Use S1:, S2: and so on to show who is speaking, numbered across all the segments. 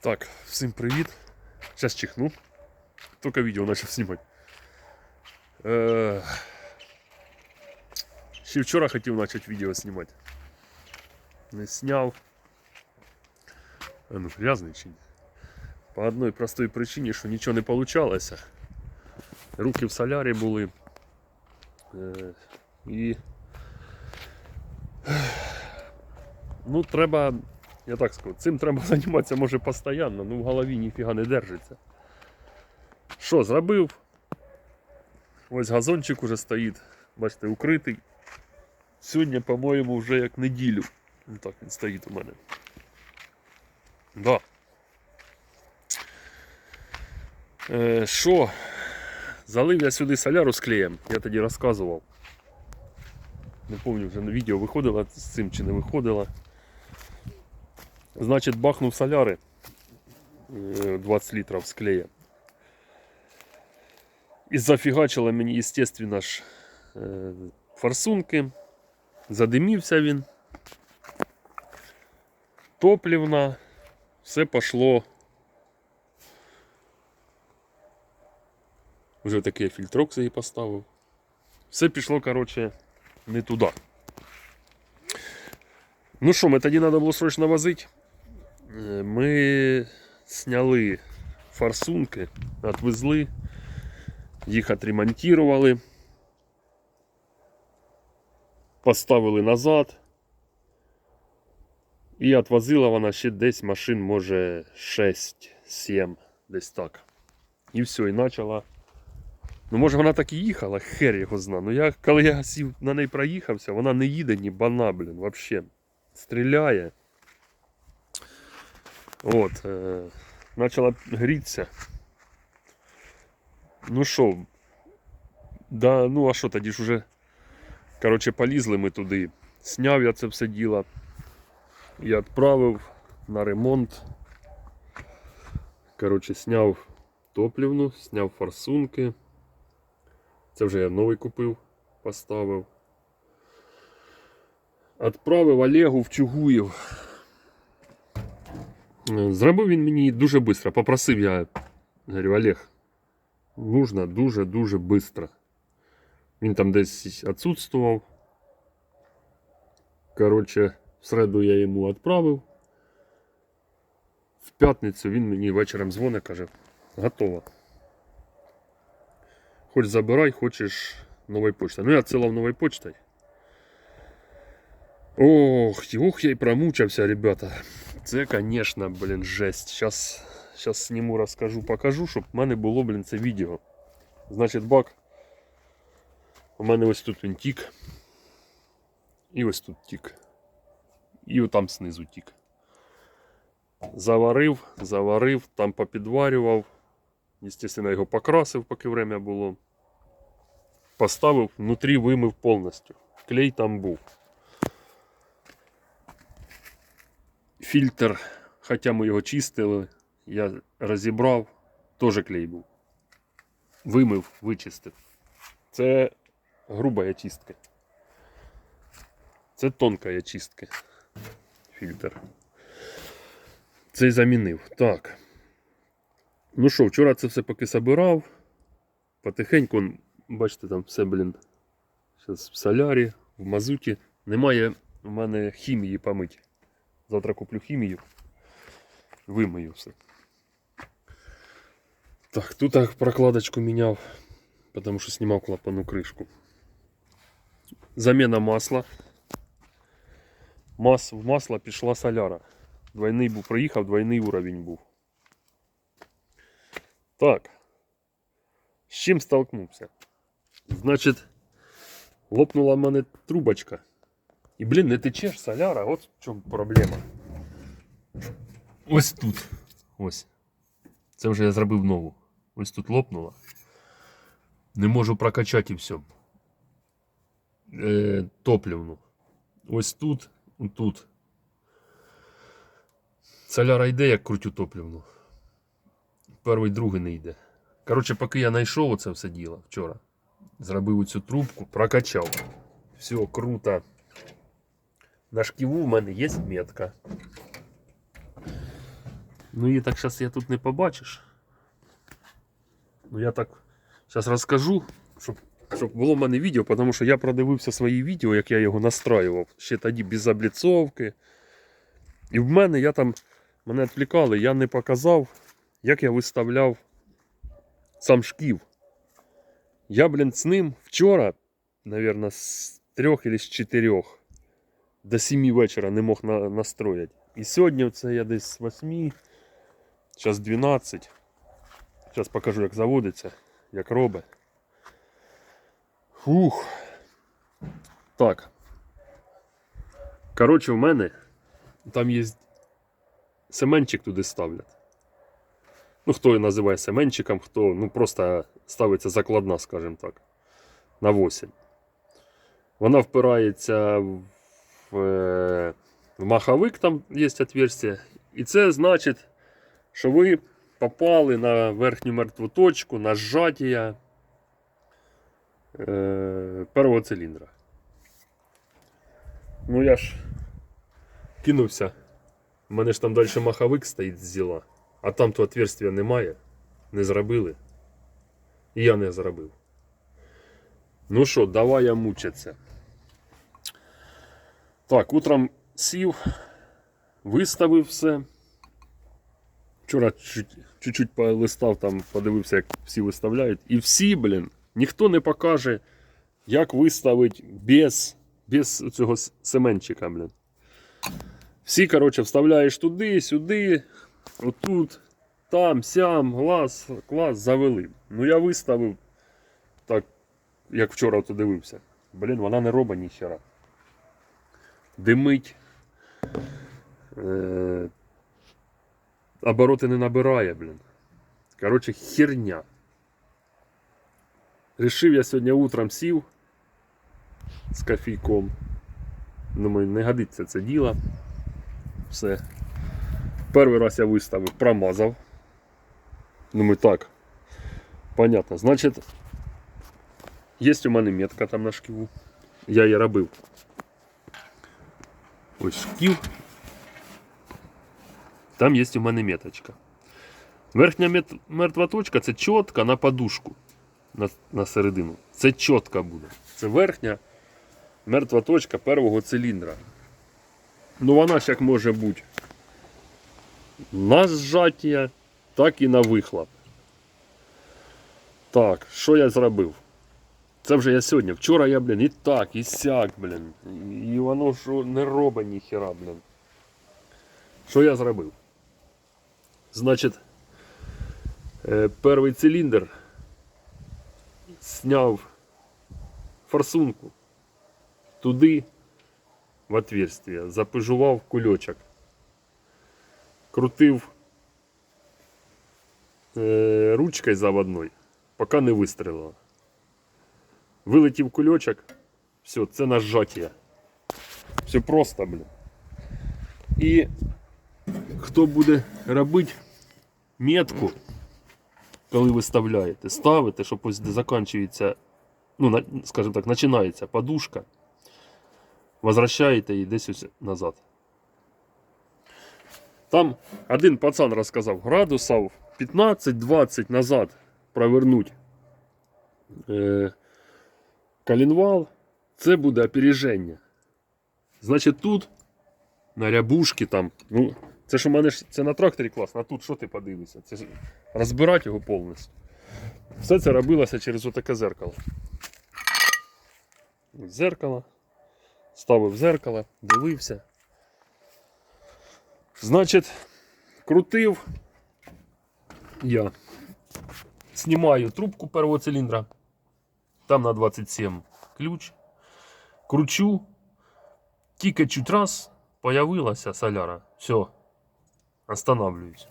S1: Так, всім привіт. Зараз чихну. Тільки відео почав знімати. Е... Ще вчора хотів почати відео знімати. Не зняв. А ну, грязний чи ні? По одній простій причині, що нічого не получалося. Руки в солярі були. Е... І. Ну, треба я так скажу, цим треба займатися може постійно, ну в голові ніфіга не держиться. Що, зробив? Ось газончик уже стоїть, бачите, укритий. Сьогодні, по-моєму, вже як неділю. Ну так він стоїть у мене. Да. Е, Що? Залив я сюди соляру з клеєм, я тоді розказував. Не пам'ятаю, вже на відео виходило з цим чи не виходило. Значит, бахнув соляри е, 20 литров з клея. І зафігачило мені, естественно ж, е, форсунки. Задимівся він. Топлівна. Все пошло. Вже такий фільтрок собі поставив. Все пішло, короче, не туди. Ну що, ми тоді треба було срочно возити. Е, Ми сняли форсунки, отвезли, їх отремонтували, поставили назад. І отвозила вона ще десь машин, може 6-7, десь так. І все, і почала. Ну, може вона так і їхала, хер його зна. Ну я, коли я сів на неї проїхався, вона не їде ні бана, блін, вообще. Стріляє. От, е, почала грітися. Ну що, да, ну а що тоді ж уже, коротше, полізли ми туди. Сняв я це все діло і відправив на ремонт. Коротше, сняв топлівну, сняв форсунки. Це вже я новий купив, поставив. Отправив Олегу в Чугуїв. Е, Зробив він мені дуже швидко. Попросив я, говорю, Олег, нужно дуже-дуже швидко. Він там десь відсутствував. Коротше, в середу я йому відправив. В п'ятницю він мені вечором дзвонить, каже, готово. Хоч забирай, хочеш новою почтою. Ну я відсилав новою почтою. Ох, ох, я и промучився, ребята. Це, конечно, блін, жесть. Сейчас, сейчас сниму, расскажу, покажу, щоб в мене було, блін, це відео. Значить, бак. У мене ось тут він тік. І ось тут тік. І там знизу тік. Заварив, заварив, там попідварював. Естественно, його покрасив, поки время було. Поставив, внутрі вимив повністю. Клей там був. Фільтр, хоча ми його чистили, я розібрав, теж клей був. Вимив, вичистив. Це груба чистка. Це тонка чистка. Фільтр. Цей замінив. Так. Ну що, вчора це все поки собирав. Потихеньку, бачите, там все, блін. Зараз в солярі, в мазуті. Немає в мене хімії помить. Завтра куплю хімію. Вимию все. Так, тут так прокладочку міняв, потому що знімав клапану кришку. Заміна масла. Мас, в масло пішла соляра. Двойний був, проїхав, двойний уровень був. Так. З чим столкнувся? Значить, лопнула в мене трубочка. І, блін, не течеш соляра, от в чому проблема. Ось тут. Ось. Це вже я зробив нову. Ось тут лопнула. Не можу прокачати і все. Е, топливну. Ось тут, тут. Соляра йде, як крутю топливну. Перший, другий не йде. Коротше, поки я знайшов оце все діло вчора. Зробив цю трубку, прокачав. Все круто. На шківу в мене є метка. Ну її так зараз я тут не побачиш. Ну я так зараз розкажу, щоб, щоб було в мене відео, тому що я продивився свої відео, як я його настраював. Ще тоді без обліцовки. І в мене я там мене відвлікали, я не показав, як я виставляв сам шків. Я, блін, з ним вчора, мабуть, з трьох або з чотирьох до 7 вечора не мог на, настроїти. І сьогодні це я десь з 8, зараз 12. Зараз покажу, як заводиться, як робить. Фух. Так. Коротше, в мене там є семенчик туди ставлять. Ну, хто її називає семенчиком, хто ну, просто ставиться закладна, скажімо так, на 8. Вона впирається в, е, в маховик, там є отверстие. І це значить, що ви попали на верхню мертву точку, на зжаття е, першого циліндра. Ну я ж кинувся. У мене ж там далі маховик стоїть з зіла, а там то отверстия немає. Не зробили. І я не зробив. Ну що, давай я мучиться. Так, утром сів, виставив все. Вчора чуть- чуть-чуть полистав, там подивився, як всі виставляють. І всі, блін, ніхто не покаже, як виставити без, без цього семенчика, блін. Всі, коротше, вставляєш туди, сюди, отут, там, сям, глаз, клас, завели. Ну я виставив так, як вчора то дивився. Блін, вона не робить ніхера. Димить. Е- обороти не набирає, блін. Коротше, херня. Рішив я сьогодні утром сів з кофійком. Думаю, не годиться це діло. Все. Перший раз я виставив, промазав. Думаю, так. Понятно. Значить, є у мене метка там на шківу. Я її робив. Ось шків. Там є у мене меточка. Верхня мертва точка це чітка на подушку. На, на середину. Це чітка буде. Це верхня мертва точка першого циліндра. Ну вона ж як може бути на зжаття, так і на вихлоп. Так, що я зробив? Це вже я сьогодні. Вчора я, блін, і так, і сяк, блін. І воно ж не робить ніхера, блін. Що я зробив? Значить, е, перший циліндр зняв форсунку туди в отверстие, запижував кульочок, крутив е, ручкою заводной, поки не вистрілило. Вилетів кульочок, все, це нажаття. Все просто, блін. І хто буде робити метку, коли виставляєте, ставите, щоб ось де закінчується, ну, на- скажімо так, починається подушка, возвращаєте її десь ось назад. Там один пацан розказав градусів 15-20 назад провернуть е, коленвал, це буде опереження. Значить тут на рябушки там. Ну, це ж у мене ж це на тракторі класно, а тут що ти подивишся? Це ж розбирати його повністю. Все це робилося через отаке зеркало. Зеркало. Ставив зеркало, дивився. Значить, крутив. Я знімаю трубку першого циліндра. Там на 27 ключ. Кручу. Тільки чуть раз появилася соляра. Все. Останавливаюсь.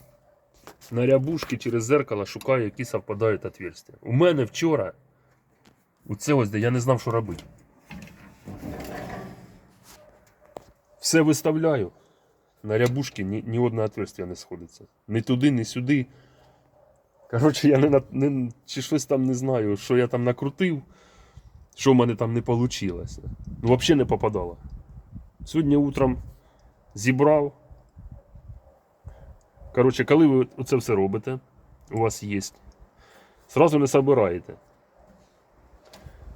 S1: На рябушки через зеркало шукаю, які совпадають отверстия. У мене вчора у це ось де я не знав, що робити. Все виставляю. На рябушки ні, ні одне отверстие не сходиться. Ні туди, ні сюди. Коротше, я не, не, чи щось там не знаю, що я там накрутив, що в мене там не вийшло. Ну, взагалі не попадало. Сьогодні утром зібрав. Коротше, коли ви це все робите, у вас є, сразу не собираєте.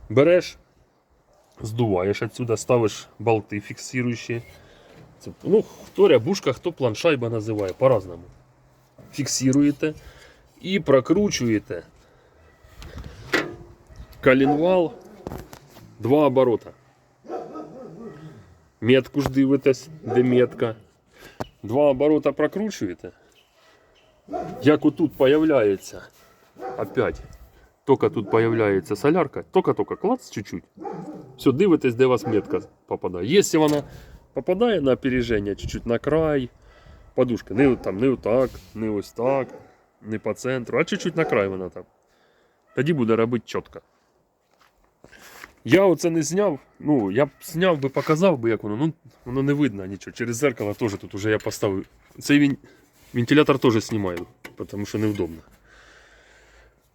S1: Береш, здуваєш отсюда, ставиш болти фіксуючі. Ну, хто рябушка, хто планшайба називає, по-разному. Фіксуєте і прокручуєте коленвал два оборота. Метку ж дивитесь, де метка. Два оборота прокручуєте. Як отут появляється, опять, тільки тут появляється солярка, тільки-тільки клац чуть-чуть. Все, дивитесь, де у вас метка попадає. Якщо вона попадає на опереження, чуть-чуть на край, подушка, не, там, не отак, не ось так, Не по центру, а чуть-чуть на край вона там. Тоді буде робити чітко. Я оце не зняв. Ну, я б зняв би, показав би, як воно. Ну, воно не видно нічого. Через зеркало теж тут уже я поставив. Цей він... вентилятор теж знімаю, тому що невдобно.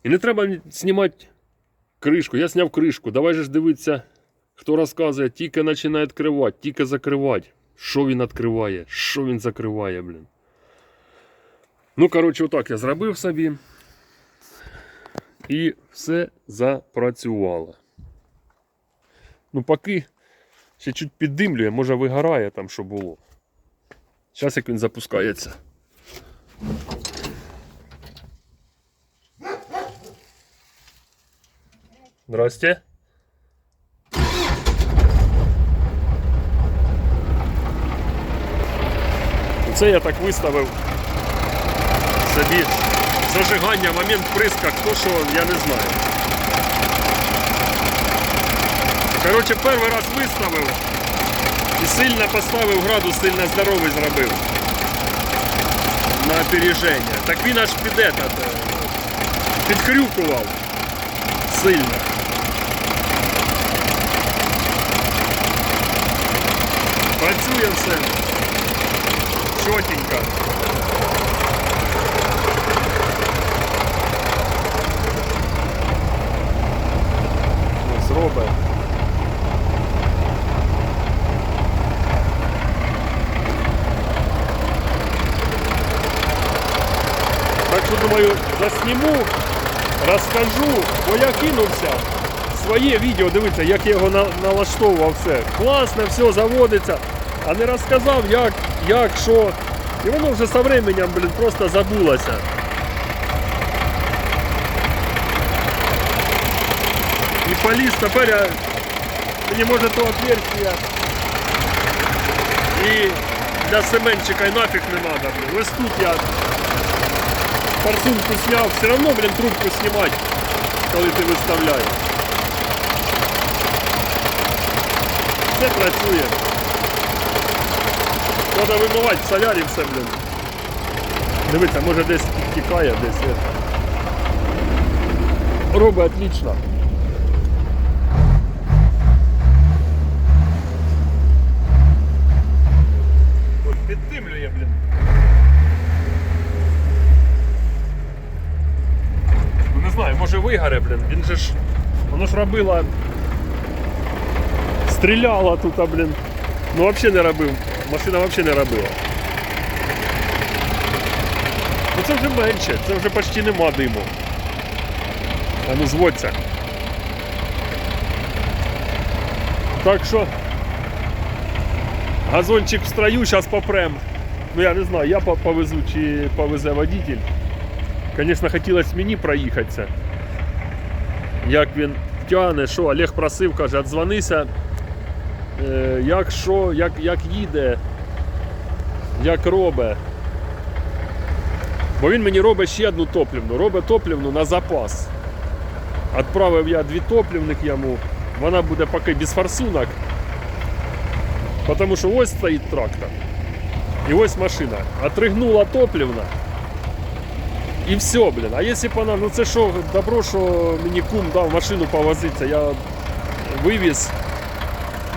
S1: І не треба знімати кришку. Я зняв кришку. Давай же ж дивитися, хто розказує, тільки починає відкривати, тільки закривати. Що він відкриває, що він закриває, блін. Ну, коротше, отак я зробив собі. І все запрацювало. Ну, поки ще чуть піддимлює, може вигорає там, що було. Зараз як він запускається. Здрасте. Це я так виставив собі зажигання, момент приска, хто що, я не знаю. Коротше, перший раз виставив і сильно поставив градус, сильно здоровий зробив. На опереження. Так він аж під этот, е, підхрюкував сильно. Працює все. Чотенько. Робить. Так що думаю, засніму, розкажу, бо я кинувся. Своє відео, дивіться, як я його на- налаштовував все. Класно, все заводиться. А не розказав, як, як, що. І воно вже з временем, блін, просто забулося. І поліз тепер я, мені може то отверстие і для семенчика і нафіг не треба, блін. Ось тут я форсунку сняв, все равно, блин, трубку снимать, коли ти виставляєш. Все працює. Треба вимивати в солярі все, блин. Дивіться, може десь підтікає, десь. Робить отлично. От піддимлює, блін. Ну не знаю, може вигоре, блін. Він же ж. Воно ж робило. Стріляло тут, а, блін. Ну взагалі не робив. Машина взагалі не робила. Ну це вже менше, це вже почти нема диму. А ну зводься. Так що газончик в строю, зараз попрем. Ну я не знаю, я повезу чи повезе водитель. Звісно, хотілося мені проїхатися. Як він тягне, що Олег просив, каже, дзвонися, е, як що, як, як їде, як робить. Бо він мені робить ще одну топлівну, робить топлівну на запас. Відправив я дві топлівних йому, вона буде поки без форсунок. Тому що ось стоїть трактор. І ось машина. Отригнула топлівна. І все, блін. А якщо б вона, ну це що, добро, що мені кум дав машину повозитися, я вивіз,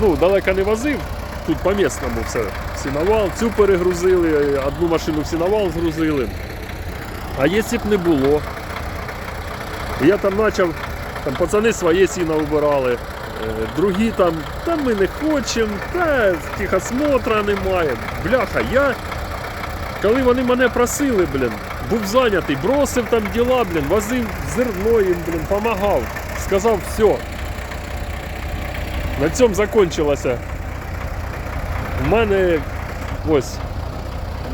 S1: ну, далеко не возив, тут по місному все. Сіновал, цю перегрузили, одну машину в сіновал згрузили. А якщо б не було, я там почав, там пацани своє сіно вибирали, другі там, та ми не хочемо, та тихосмотра немає. Бляха, я коли вони мене просили, блін, був зайнятий, бросив там діла, блін, возив зерно їм, блін, помагав. Сказав, все. На цьому закінчилося. У мене ось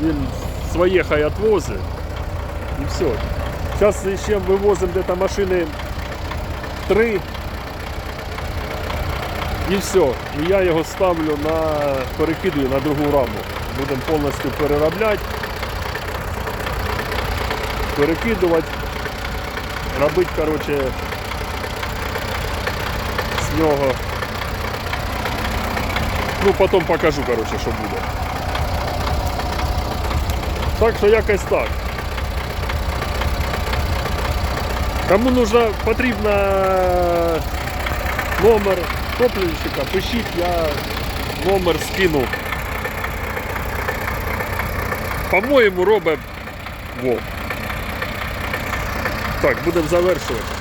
S1: він своє хай відвозить. І все. Зараз ще вивозимо де-то машини три. І все. І я його ставлю на перекидую на другу раму. Будемо повністю переробляти, перекидувати, робити, коротше, з нього. Ну, потім покажу, коротше, що буде. Так що якось так. Кому нужна, потрібна номер топливщика, пишіть, я номер скину. По-моєму, робить Вов. Так, будемо завершувати.